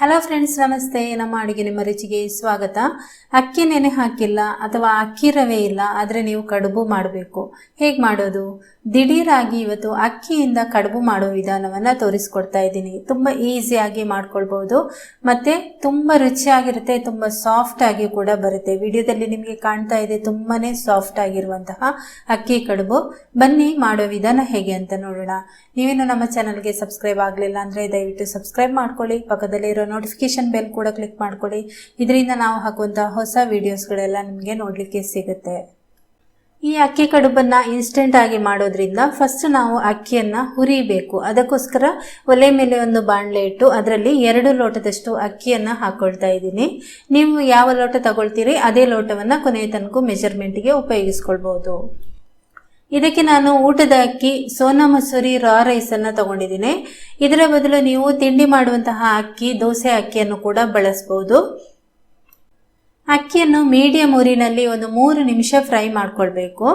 Hello friends ನಮಸ್ತೆ. ನಮ್ಮ ಅಡುಗೆ ನಿಮ್ಮ ರುಚಿಗೆ ಸ್ವಾಗತ. ಅಕ್ಕಿ ನೆನೆ ಹಾಕಿಲ್ಲ ಅಥವಾ ಅಕ್ಕಿ ರವೆ ಇಲ್ಲ, ಆದರೆ ನೀವು ಕಡುಬು ಮಾಡಬೇಕು. ಹೇಗೆ ಮಾಡೋದು? ದಿಢೀರಾಗಿ ಇವತ್ತು ಅಕ್ಕಿಯಿಂದ ಕಡುಬು ಮಾಡೋ ವಿಧಾನವನ್ನು ತೋರಿಸ್ಕೊಡ್ತಾ ಇದ್ದೀನಿ. ತುಂಬ ಈಸಿಯಾಗಿ ಮಾಡ್ಕೊಳ್ಬೋದು. ಮತ್ತು ತುಂಬ ರುಚಿಯಾಗಿರುತ್ತೆ, ತುಂಬ ಸಾಫ್ಟ್ ಆಗಿ ಕೂಡ ಬರುತ್ತೆ. ವಿಡಿಯೋದಲ್ಲಿ ನಿಮಗೆ ಕಾಣ್ತಾ ಇದೆ ತುಂಬಾ ಸಾಫ್ಟ್ ಆಗಿರುವಂತಹ ಅಕ್ಕಿ ಕಡುಬು. ಬನ್ನಿ, ಮಾಡೋ ವಿಧಾನ ಹೇಗೆ ಅಂತ ನೋಡೋಣ. ನೀವೇನು ನಮ್ಮ ಚಾನಲ್ಗೆ ಸಬ್ಸ್ಕ್ರೈಬ್ ಆಗಲಿಲ್ಲ ಅಂದರೆ ದಯವಿಟ್ಟು ಸಬ್ಸ್ಕ್ರೈಬ್ ಮಾಡ್ಕೊಳ್ಳಿ ಪಕ್ಕದಲ್ಲಿರೋ ನೋಟಿಫಿಕೇಶನ್ ಬೆಲ್ ಕೂಡ ಕ್ಲಿಕ್ ಮಾಡ್ಕೊಳ್ಳಿ. ಇದರಿಂದ ನಾವು ಹಾಕುವಂಥ ಹೊಸ ವಿಡಿಯೋಸ್ಗಳೆಲ್ಲ ನಿಮಗೆ ನೋಡಲಿಕ್ಕೆ ಸಿಗುತ್ತೆ. ಈ ಅಕ್ಕಿ ಕಡುಬನ್ನು ಇನ್ಸ್ಟೆಂಟ್ ಆಗಿ ಮಾಡೋದ್ರಿಂದ ಫಸ್ಟ್ ನಾವು ಅಕ್ಕಿಯನ್ನು ಹುರಿಬೇಕು. ಅದಕ್ಕೋಸ್ಕರ ಒಲೆ ಮೇಲೆ ಒಂದು ಬಾಣಲೆ ಇಟ್ಟು ಅದರಲ್ಲಿ ಎರಡು ಲೋಟದಷ್ಟು ಅಕ್ಕಿಯನ್ನು ಹಾಕೊಳ್ತಾ ಇದ್ದೀನಿ. ನೀವು ಯಾವ ಲೋಟ ತಗೊಳ್ತೀರಿ ಅದೇ ಲೋಟವನ್ನು ಕೊನೆಯ ತನಕ ಮೆಜರ್ಮೆಂಟ್ಗೆ ಉಪಯೋಗಿಸ್ಕೊಳ್ಬೋದು. ಇದಕ್ಕೆ ನಾನು ಊಟದ ಅಕ್ಕಿ, ಸೋನಾ ಮಸೂರಿ ರಾ ರೈಸನ್ನು ತಗೊಂಡಿದ್ದೀನಿ. ಇದರ ಬದಲು ನೀವು ತಿಂಡಿ ಮಾಡುವಂತಹ ಅಕ್ಕಿ, ದೋಸೆ ಅಕ್ಕಿಯನ್ನು ಕೂಡ ಬಳಸ್ಬೋದು. ಅಕ್ಕಿಯನ್ನು ಮೀಡಿಯಂ ಉರಿನಲ್ಲಿ ಒಂದು ಮೂರು ನಿಮಿಷ ಫ್ರೈ ಮಾಡ್ಕೊಳ್ಬೇಕು.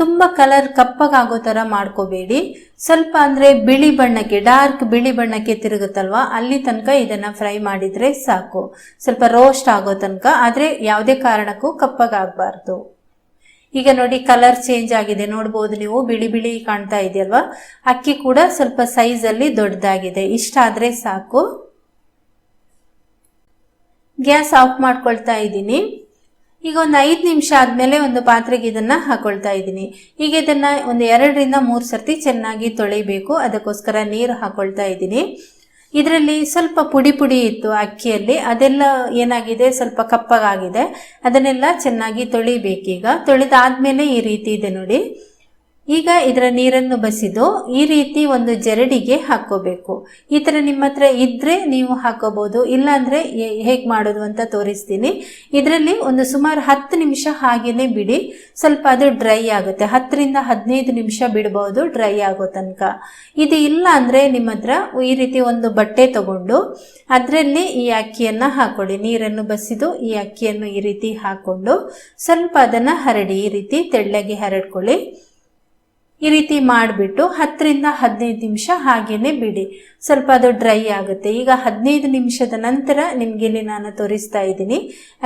ತುಂಬ ಕಲರ್ ಕಪ್ಪಗಾಗೋ ಥರ ಮಾಡ್ಕೋಬೇಡಿ. ಸ್ವಲ್ಪ ಅಂದರೆ ಬಿಳಿ ಬಣ್ಣಕ್ಕೆ ಡಾರ್ಕ್ ಬಿಳಿ ಬಣ್ಣಕ್ಕೆ ತಿರುಗುತ್ತಲ್ವ, ಅಲ್ಲಿ ತನಕ ಇದನ್ನು ಫ್ರೈ ಮಾಡಿದರೆ ಸಾಕು. ಸ್ವಲ್ಪ ರೋಸ್ಟ್ ಆಗೋ ತನಕ, ಆದರೆ ಯಾವುದೇ ಕಾರಣಕ್ಕೂ ಕಪ್ಪಗಾಗಬಾರ್ದು. ಈಗ ನೋಡಿ ಕಲರ್ ಚೇಂಜ್ ಆಗಿದೆ. ನೋಡ್ಬೋದು ನೀವು, ಬಿಳಿ ಬಿಳಿ ಕಾಣ್ತಾ ಇದೆಯಲ್ವಾ? ಅಕ್ಕಿ ಕೂಡ ಸ್ವಲ್ಪ ಸೈಜಲ್ಲಿ ದೊಡ್ಡದಾಗಿದೆ. ಇಷ್ಟಾದರೆ ಸಾಕು. ಗ್ಯಾಸ್ ಆಫ್ ಮಾಡ್ಕೊಳ್ತಾ ಇದ್ದೀನಿ. ಈಗ ಒಂದು ಐದು ನಿಮಿಷ ಆದಮೇಲೆ ಒಂದು ಪಾತ್ರೆಗೆ ಇದನ್ನು ಹಾಕೊಳ್ತಾ ಇದ್ದೀನಿ. ಈಗ ಇದನ್ನು ಒಂದು ಎರಡರಿಂದ ಮೂರು ಸರ್ತಿ ಚೆನ್ನಾಗಿ ತೊಳಿಬೇಕು. ಅದಕ್ಕೋಸ್ಕರ ನೀರು ಹಾಕೊಳ್ತಾ ಇದ್ದೀನಿ. ಇದರಲ್ಲಿ ಸ್ವಲ್ಪ ಪುಡಿ ಪುಡಿ ಇತ್ತು ಅಕ್ಕಿಯಲ್ಲಿ. ಅದೆಲ್ಲ ಏನಾಗಿದೆ? ಸ್ವಲ್ಪ ಕಪ್ಪಗಾಗಿದೆ ಅದನ್ನೆಲ್ಲ ಚೆನ್ನಾಗಿ ತೊಳಿಬೇಕೀಗ. ತೊಳೆದಾದ್ಮೇಲೆ ಈ ರೀತಿ ಇದೆ ನೋಡಿ. ಈಗ ಇದರ ನೀರನ್ನು ಬಸಿದು ಈ ರೀತಿ ಒಂದು ಜರಡಿಗೆ ಹಾಕೋಬೇಕು. ಈ ಥರ ನಿಮ್ಮ ಹತ್ರ ಇದ್ದರೆ ನೀವು ಹಾಕೋಬೋದು, ಇಲ್ಲಾಂದರೆ ಹೇಗೆ ಮಾಡೋದು ಅಂತ ತೋರಿಸ್ತೀನಿ. ಇದರಲ್ಲಿ ಒಂದು ಸುಮಾರು ಹತ್ತು ನಿಮಿಷ ಹಾಗೆಯೇ ಬಿಡಿ. ಸ್ವಲ್ಪ ಅದು ಡ್ರೈ ಆಗುತ್ತೆ. ಹತ್ತರಿಂದ ಹದಿನೈದು ನಿಮಿಷ ಬಿಡ್ಬೋದು, ಡ್ರೈ ಆಗೋ ತನಕ. ಇದು ಇಲ್ಲ ಅಂದರೆ ನಿಮ್ಮ ಹತ್ರ ಈ ರೀತಿ ಒಂದು ಬಟ್ಟೆ ತಗೊಂಡು ಅದರಲ್ಲಿ ಈ ಅಕ್ಕಿಯನ್ನು ಹಾಕೊಳ್ಳಿ. ನೀರನ್ನು ಬಸಿದು ಈ ಅಕ್ಕಿಯನ್ನು ಈ ರೀತಿ ಹಾಕ್ಕೊಂಡು ಸ್ವಲ್ಪ ಅದನ್ನು ಹರಡಿ, ಈ ರೀತಿ ತೆಳ್ಳಗೆ ಹರಡ್ಕೊಳ್ಳಿ. ಈ ರೀತಿ ಮಾಡಿಬಿಟ್ಟು ಹತ್ತರಿಂದ ಹದಿನೈದು ನಿಮಿಷ ಹಾಗೇನೆ ಬಿಡಿ. ಸ್ವಲ್ಪ ಅದು ಡ್ರೈ ಆಗುತ್ತೆ. ಈಗ ಹದಿನೈದು ನಿಮಿಷದ ನಂತರ ನಿಮಗೆ ಇಲ್ಲಿ ನಾನು ತೋರಿಸ್ತಾ ಇದ್ದೀನಿ.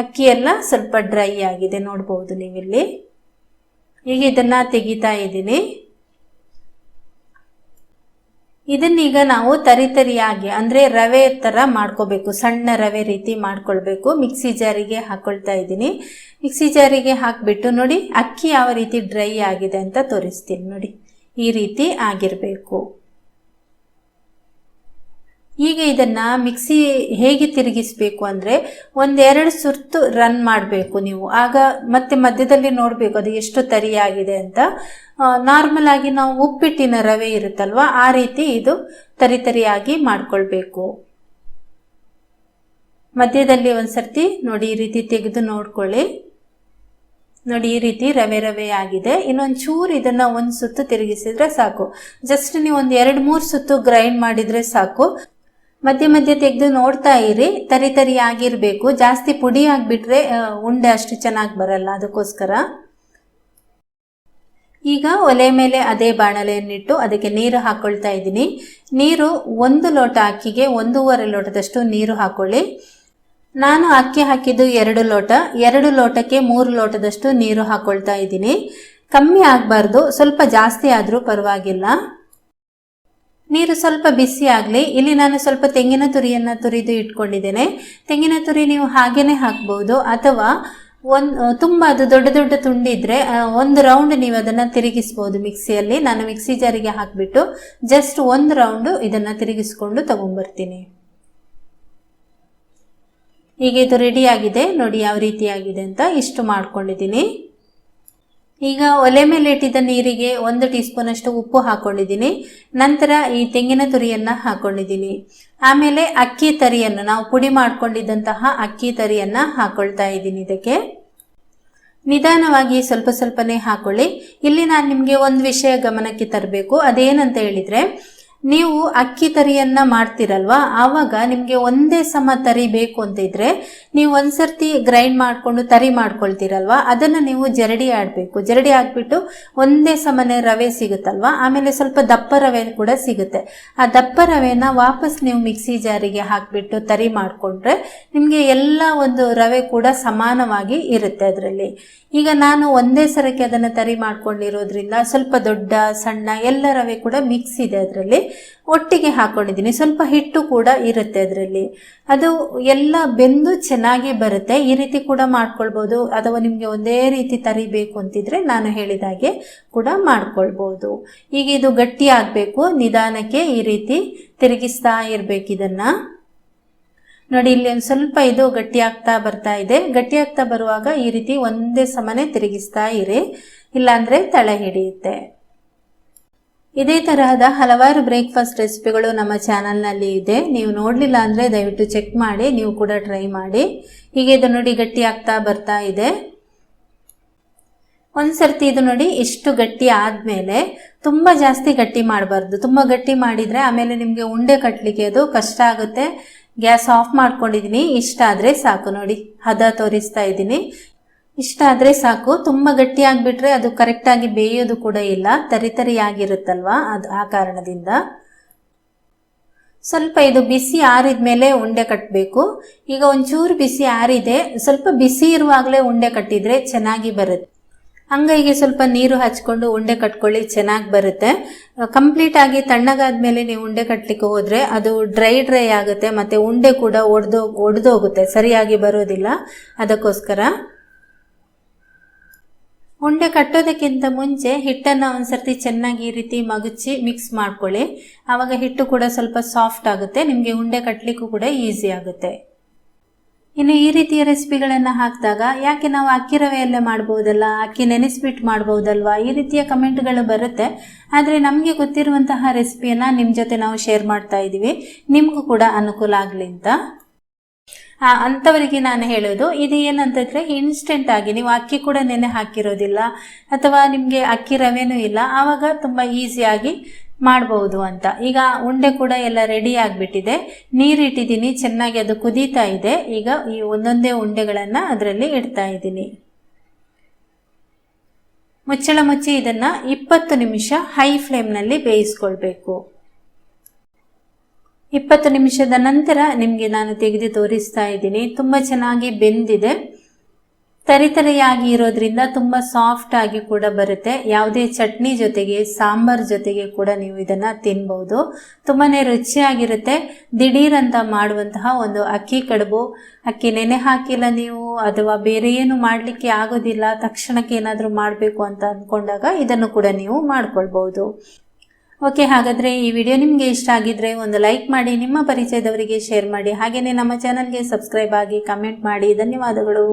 ಅಕ್ಕಿ ಎಲ್ಲ ಸ್ವಲ್ಪ ಡ್ರೈ ಆಗಿದೆ. ನೋಡ್ಬೋದು ನೀವಿಲ್ಲಿ. ಈಗ ಇದನ್ನು ತೆಗಿತಾ ಇದ್ದೀನಿ. ಇದನ್ನೀಗ ನಾವು ತರಿತರಿಯಾಗಿ, ಅಂದರೆ ರವೆ ಥರ ಮಾಡ್ಕೋಬೇಕು, ಸಣ್ಣ ರವೆ ರೀತಿ ಮಾಡ್ಕೊಳ್ಬೇಕು. ಮಿಕ್ಸಿ ಜಾರಿಗೆ ಹಾಕ್ಕೊಳ್ತಾ ಇದ್ದೀನಿ. ಮಿಕ್ಸಿ ಜಾರಿಗೆ ಹಾಕಿಬಿಟ್ಟು ನೋಡಿ, ಅಕ್ಕಿ ಯಾವ ರೀತಿ ಡ್ರೈ ಆಗಿದೆ ಅಂತ ತೋರಿಸ್ತೀನಿ ನೋಡಿ. ಈ ರೀತಿ ಆಗಿರಬೇಕು. ಈಗ ಇದನ್ನು ಮಿಕ್ಸಿ ಹೇಗೆ ತಿರುಗಿಸ್ಬೇಕು ಅಂದರೆ ಒಂದೆರಡು ಸುರ್ತು ರನ್ ಮಾಡಬೇಕು ನೀವು. ಆಗ ಮತ್ತೆ ಮಧ್ಯದಲ್ಲಿ ನೋಡಬೇಕು ಅದು ಎಷ್ಟು ತರಿಯಾಗಿದೆ ಅಂತ. ನಾರ್ಮಲ್ ಆಗಿ ನಾವು ಉಪ್ಪಿಟ್ಟಿನ ರವೆ ಇರುತ್ತಲ್ವ, ಆ ರೀತಿ ಇದು ತರಿ ತರಿಯಾಗಿ ಮಾಡ್ಕೊಳ್ಬೇಕು. ಮಧ್ಯದಲ್ಲಿ ಒಂದ್ಸರ್ತಿ ನೋಡಿ ಈ ರೀತಿ ತೆಗೆದು ನೋಡ್ಕೊಳ್ಳಿ. ನೋಡಿ ಈ ರೀತಿ ರವೆ ರವೆ ಆಗಿದೆ. ಇನ್ನೊಂದು ಚೂರು ಇದನ್ನ ಒಂದು ಸುತ್ತು ತಿರುಗಿಸಿದ್ರೆ ಸಾಕು. ಜಸ್ಟ್ ನೀವು ಒಂದು ಎರಡು ಮೂರು ಸುತ್ತು ಗ್ರೈಂಡ್ ಮಾಡಿದ್ರೆ ಸಾಕು. ಮಧ್ಯೆ ಮಧ್ಯೆ ತೆಗೆದು ನೋಡ್ತಾ ಇರಿ. ತರಿ ತರಿ ಆಗಿರಬೇಕು. ಜಾಸ್ತಿ ಪುಡಿ ಆಗಿಬಿಟ್ರೆ ಉಂಡೆ ಅಷ್ಟು ಚೆನ್ನಾಗಿ ಬರಲ್ಲ. ಅದಕ್ಕೋಸ್ಕರ. ಈಗ ಒಲೆ ಮೇಲೆ ಅದೇ ಬಾಣಲೆಯನ್ನಿಟ್ಟು ಅದಕ್ಕೆ ನೀರು ಹಾಕ್ಕೊಳ್ತಾ ಇದ್ದೀನಿ. ನೀರು ಒಂದು ಲೋಟ ಅಕ್ಕಿಗೆ ಒಂದೂವರೆ ಲೋಟದಷ್ಟು ನೀರು ಹಾಕೊಳ್ಳಿ. ನಾನು ಅಕ್ಕಿ ಹಾಕಿದ್ದು ಎರಡು ಲೋಟ. ಎರಡು ಲೋಟಕ್ಕೆ ಮೂರು ಲೋಟದಷ್ಟು ನೀರು ಹಾಕ್ಕೊಳ್ತಾ ಇದ್ದೀನಿ. ಕಮ್ಮಿ ಆಗಬಾರ್ದು. ಸ್ವಲ್ಪ ಜಾಸ್ತಿ ಆದರೂ ಪರವಾಗಿಲ್ಲ. ನೀರು ಸ್ವಲ್ಪ ಬಿಸಿ ಆಗಲಿ, ಇಲ್ಲಿ ನಾನು ಸ್ವಲ್ಪ ತೆಂಗಿನ ತುರಿಯನ್ನು ತುರಿದು ಇಟ್ಕೊಂಡಿದ್ದೇನೆ. ತೆಂಗಿನ ತುರಿ ನೀವು ಹಾಗೇನೆ ಹಾಕ್ಬೋದು, ಅಥವಾ ಒಂದು ತುಂಬ ಅದು ದೊಡ್ಡ ದೊಡ್ಡ ತುಂಡಿದ್ರೆ ಒಂದು ರೌಂಡ್ ನೀವು ಅದನ್ನು ತಿರುಗಿಸ್ಬೋದು ಮಿಕ್ಸಿಯಲ್ಲಿ. ನಾನು ಮಿಕ್ಸಿ ಜಾರಿಗೆ ಹಾಕಿಬಿಟ್ಟು ಜಸ್ಟ್ ಒಂದು ರೌಂಡು ಇದನ್ನು ತಿರುಗಿಸ್ಕೊಂಡು ತಗೊಂಡ್ಬರ್ತೀನಿ ಈಗ ಇದು ರೆಡಿ ಆಗಿದೆ. ನೋಡಿ ಯಾವ ರೀತಿ ಆಗಿದೆ ಅಂತ ಇಷ್ಟು ಮಾಡ್ಕೊಂಡಿದ್ದೀನಿ. ಈಗ ಒಲೆ ಮೇಲೆ ಇಟ್ಟಿದ್ದ ನೀರಿಗೆ ಒಂದು ಟೀ ಸ್ಪೂನ್ ಅಷ್ಟು ಉಪ್ಪು ಹಾಕೊಂಡಿದ್ದೀನಿ. ನಂತರ ಈ ತೆಂಗಿನ ತುರಿಯನ್ನ ಹಾಕೊಂಡಿದ್ದೀನಿ. ಆಮೇಲೆ ಅಕ್ಕಿ ತರಿಯನ್ನು, ನಾವು ಪುಡಿ ಮಾಡ್ಕೊಂಡಿದ್ದಂತಹ ಅಕ್ಕಿ ತರಿಯನ್ನ ಹಾಕೊಳ್ತಾ ಇದ್ದೀನಿ ಇದಕ್ಕೆ. ನಿಧಾನವಾಗಿ ಸ್ವಲ್ಪ ಸ್ವಲ್ಪನೇ ಹಾಕೊಳ್ಳಿ. ಇಲ್ಲಿ ನಾನು ನಿಮಗೆ ಒಂದು ವಿಷಯ ಗಮನಕ್ಕೆ ತರಬೇಕು. ಅದೇನಂತ ಹೇಳಿದ್ರೆ ನೀವು ಅಕ್ಕಿ ತರಿಯನ್ನ ಮಾಡ್ತಿರಲ್ವಾ? ಆವಾಗ ನಿಮಗೆ ಒಂದೇ ಸಮ ತರಿ ಬೇಕು ಅಂತ ಇದ್ರೆ ನೀವು ಒಂದ್ಸರ್ತಿ ಗ್ರೈಂಡ್ ಮಾಡಿಕೊಂಡು ತರಿ ಮಾಡ್ಕೊಳ್ತೀರಲ್ವಾ? ಅದನ್ನ ನೀವು ಜರಡಿ ಆಡಬೇಕು. ಜರಡಿ ಹಾಕ್ಬಿಟ್ಟು ಒಂದೇ ಸಮನೆ ರವೆ ಸಿಗುತ್ತಲ್ವಾ? ಆಮೇಲೆ ಸ್ವಲ್ಪ ದಪ್ಪ ರವೆ ಕೂಡ ಸಿಗುತ್ತೆ. ಆ ದಪ್ಪ ರವೆನ ವಾಪಸ್ ನೀವು ಮಿಕ್ಸಿ ಜಾರಿಗೆ ಹಾಕ್ಬಿಟ್ಟು ತರಿ ಮಾಡಿಕೊಂಡ್ರೆ ನಿಮಗೆ ಎಲ್ಲ ಒಂದು ರವೆ ಕೂಡ ಸಮಾನವಾಗಿ ಇರುತ್ತೆ ಅದರಲ್ಲಿ. ಈಗ ನಾನು ಒಂದೇ ಸರಕ್ಕೆ ಅದನ್ನು ತರಿ ಮಾಡ್ಕೊಂಡಿರೋದ್ರಿಂದ ಸ್ವಲ್ಪ ದೊಡ್ಡ, ಸಣ್ಣ ಎಲ್ಲ ರವೆ ಕೂಡ ಮಿಕ್ಸ್ ಇದೆ ಅದರಲ್ಲಿ. ಒಟ್ಟಿಗೆ ಹಾಕೊಂಡಿದ್ದೀನಿ. ಸ್ವಲ್ಪ ಹಿಟ್ಟು ಕೂಡ ಇರುತ್ತೆ ಅದರಲ್ಲಿ. ಅದು ಎಲ್ಲ ಬೆಂದು ಚೆನ್ನಾಗಿ ಬರುತ್ತೆ. ಈ ರೀತಿ ಕೂಡ ಮಾಡ್ಕೊಳ್ಬೋದು. ಅಥವಾ ನಿಮಗೆ ಒಂದೇ ರೀತಿ ತರಿಬೇಕು ಅಂತಿದ್ರೆ ನಾನು ಹೇಳಿದಾಗೆ ಕೂಡ ಮಾಡ್ಕೊಳ್ಬೋದು. ಈಗ ಇದು ಗಟ್ಟಿ ಆಗಬೇಕು. ನಿಧಾನಕ್ಕೆ ಈ ರೀತಿ ತಿರುಗಿಸ್ತಾ ಇರಬೇಕು ಇದನ್ನು. ನೋಡಿ, ಇಲ್ಲಿ ಒಂದು ಸ್ವಲ್ಪ ಇದು ಗಟ್ಟಿ ಆಗ್ತಾ ಬರ್ತಾ ಇದೆ. ಗಟ್ಟಿ ಆಗ್ತಾ ಬರುವಾಗ ಈ ರೀತಿ ಒಂದೇ ಸಮನೆ ತಿರುಗಿಸ್ತಾ ಇರಿ. ಇಲ್ಲಾಂದ್ರೆ ತಳೆ ಹಿಡಿಯುತ್ತೆ. ಇದೇ ತರಹದ ಹಲವಾರು ಬ್ರೇಕ್ಫಾಸ್ಟ್ ರೆಸಿಪಿಗಳು ನಮ್ಮ ಚಾನಲ್ನಲ್ಲಿ ಇದೆ. ನೀವು ನೋಡಲಿಲ್ಲ ಅಂದರೆ ದಯವಿಟ್ಟು ಚೆಕ್ ಮಾಡಿ, ನೀವು ಕೂಡ ಟ್ರೈ ಮಾಡಿ. ಹೀಗೆ ಇದು ನೋಡಿ ಗಟ್ಟಿ ಆಗ್ತಾ ಬರ್ತಾ ಇದೆ. ಒಂದ್ಸರ್ತಿ ಇದು ನೋಡಿ ಇಷ್ಟು ಗಟ್ಟಿ ಆದಮೇಲೆ ತುಂಬ ಜಾಸ್ತಿ ಗಟ್ಟಿ ಮಾಡಬಾರ್ದು. ತುಂಬ ಗಟ್ಟಿ ಮಾಡಿದರೆ ಆಮೇಲೆ ನಿಮಗೆ ಉಂಡೆ ಕಟ್ಟಲಿಕ್ಕೆ ಅದು ಕಷ್ಟ ಆಗುತ್ತೆ. ಗ್ಯಾಸ್ ಆಫ್ ಮಾಡ್ಕೊಂಡಿದ್ದೀನಿ ಇಷ್ಟ ಆದರೆ ಸಾಕು ನೋಡಿ. ಹದ ತೋರಿಸ್ತಾ ಇದ್ದೀನಿ. ಇಷ್ಟ ಆದರೆ ಸಾಕು. ತುಂಬ ಗಟ್ಟಿಯಾಗಿಬಿಟ್ರೆ ಅದು ಕರೆಕ್ಟಾಗಿ ಬೇಯೋದು ಕೂಡ ಇಲ್ಲ. ತರಿತರಿಯಾಗಿರುತ್ತಲ್ವಾ ಅದು ಆ ಕಾರಣದಿಂದ. ಸ್ವಲ್ಪ ಇದು ಬಿಸಿ ಆರಿದ ಮೇಲೆ ಉಂಡೆ ಕಟ್ಟಬೇಕು ಈಗ ಒಂಚೂರು ಬಿಸಿ ಆರಿದೆ. ಸ್ವಲ್ಪ ಬಿಸಿ ಇರುವಾಗಲೇ ಉಂಡೆ ಕಟ್ಟಿದರೆ ಚೆನ್ನಾಗಿ ಬರುತ್ತೆ. ಅಂಗೈಗೆ ಸ್ವಲ್ಪ ನೀರು ಹಚ್ಕೊಂಡು ಉಂಡೆ ಕಟ್ಕೊಳ್ಳಿ, ಚೆನ್ನಾಗಿ ಬರುತ್ತೆ. ಕಂಪ್ಲೀಟ್ ಆಗಿ ತಣ್ಣಗಾದ್ಮೇಲೆ ನೀವು ಉಂಡೆ ಕಟ್ಟಲಿಕ್ಕೆ ಹೋದ್ರೆ ಅದು ಡ್ರೈ ಡ್ರೈ ಆಗುತ್ತೆ, ಮತ್ತೆ ಉಂಡೆ ಕೂಡ ಒಡೆದೋ, ಒಡೆದೋಗುತ್ತೆ. ಸರಿಯಾಗಿ ಬರೋದಿಲ್ಲ. ಅದಕ್ಕೋಸ್ಕರ ಉಂಡೆ ಕಟ್ಟೋದಕ್ಕಿಂತ ಮುಂಚೆ ಹಿಟ್ಟನ್ನು ಒಂದ್ಸರ್ತಿ ಚೆನ್ನಾಗಿ ಈ ರೀತಿ ಮಗುಚಿ ಮಿಕ್ಸ್ ಮಾಡ್ಕೊಳ್ಳಿ. ಆವಾಗ ಹಿಟ್ಟು ಕೂಡ ಸ್ವಲ್ಪ ಸಾಫ್ಟ್ ಆಗುತ್ತೆ. ನಿಮಗೆ ಉಂಡೆ ಕಟ್ಟಲಿಕ್ಕೂ ಕೂಡ ಈಸಿ ಆಗುತ್ತೆ. ಇನ್ನು ಈ ರೀತಿಯ ರೆಸಿಪಿಗಳನ್ನು ಹಾಕಿದಾಗ ಯಾಕೆ ನಾವು ಅಕ್ಕಿ ರವೆಯಲ್ಲೇ ಮಾಡ್ಬೋದಲ್ಲ? ಅಕ್ಕಿ ನೆನೆಸ್ಬಿಟ್ಟು ಮಾಡ್ಬೋದಲ್ವಾ? ಈ ರೀತಿಯ ಕಮೆಂಟ್ಗಳು ಬರುತ್ತೆ. ಆದರೆ ನಮಗೆ ಗೊತ್ತಿರುವಂತಹ ರೆಸಿಪಿಯನ್ನು ನಿಮ್ಮ ಜೊತೆ ನಾವು ಶೇರ್ ಮಾಡ್ತಾ ಇದ್ದೀವಿ ನಿಮಗೂ ಕೂಡ ಅನುಕೂಲ ಆಗಲಿ ಅಂತ. ಅಂಥವರಿಗೆ ನಾನು ಹೇಳೋದು, ಇದು ಏನಂತಂದರೆ ಇನ್ಸ್ಟೆಂಟ್ ಆಗಿ, ನೀವು ಅಕ್ಕಿ ಕೂಡ ನೆನೆ ಹಾಕಿರೋದಿಲ್ಲ, ಅಥವಾ ನಿಮಗೆ ಅಕ್ಕಿ ರವೆನೂ ಇಲ್ಲ, ಆವಾಗ ತುಂಬ ಈಸಿಯಾಗಿ ಮಾಡಬಹುದು ಅಂತ. ಈಗ ಉಂಡೆ ಕೂಡ ಎಲ್ಲ ರೆಡಿ ಆಗಿಬಿಟ್ಟಿದೆ. ನೀರಿಟ್ಟಿದ್ದೀನಿ, ಚೆನ್ನಾಗಿ ಅದು ಕುದೀತಾ ಇದೆ. ಈಗ ಈ ಒಂದೊಂದೇ ಉಂಡೆಗಳನ್ನು ಅದರಲ್ಲಿ ಇಡ್ತಾ ಇದ್ದೀನಿ. ಮುಚ್ಚಳ ಮುಚ್ಚಿ ಇದನ್ನು ಇಪ್ಪತ್ತು ನಿಮಿಷ ಹೈ ಫ್ಲೇಮ್ನಲ್ಲಿ ಬೇಯಿಸ್ಕೊಳ್ಬೇಕು. ಇಪ್ಪತ್ತು ನಿಮಿಷದ ನಂತರ ನಿಮಗೆ ನಾನು ತೆಗೆದು ತೋರಿಸ್ತಾ ಇದ್ದೀನಿ. ತುಂಬ ಚೆನ್ನಾಗಿ ಬೆಂದಿದೆ. ತರಿತರಿಯಾಗಿ ಇರೋದ್ರಿಂದ ತುಂಬ ಸಾಫ್ಟ್ ಆಗಿ ಕೂಡ ಬರುತ್ತೆ. ಯಾವುದೇ ಚಟ್ನಿ ಜೊತೆಗೆ, ಸಾಂಬಾರ್ ಜೊತೆಗೆ ಕೂಡ ನೀವು ಇದನ್ನು ತಿನ್ಬೋದು. ತುಂಬಾ ರುಚಿಯಾಗಿರುತ್ತೆ. ದಿಢೀರಂತ ಮಾಡುವಂತಹ ಒಂದು ಅಕ್ಕಿ ಕಡುಬು, ಅಕ್ಕಿ ನೆನೆ ಹಾಕಿಲ್ಲ ನೀವು, ಅಥವಾ ಬೇರೆ ಏನು ಮಾಡಲಿಕ್ಕೆ ಆಗೋದಿಲ್ಲ, ತಕ್ಷಣಕ್ಕೆ ಏನಾದರೂ ಮಾಡಬೇಕು ಅಂತ ಅಂದ್ಕೊಂಡಾಗ ಇದನ್ನು ಕೂಡ ನೀವು ಮಾಡ್ಕೊಳ್ಬೋದು. ಓಕೆ, ಹಾಗಾದರೆ ಈ ವಿಡಿಯೋ ನಿಮಗೆ ಇಷ್ಟ ಆಗಿದ್ರೆ ಒಂದು ಲೈಕ್ ಮಾಡಿ, ನಿಮ್ಮ ಪರಿಚಯದವರಿಗೆ ಶೇರ್ ಮಾಡಿ. ಹಾಗೆಯೇ ನಮ್ಮ ಚಾನಲ್ಗೆ ಸಬ್ಸ್ಕ್ರೈಬ್ ಆಗಿ ಕಮೆಂಟ್ ಮಾಡಿ. ಧನ್ಯವಾದಗಳು.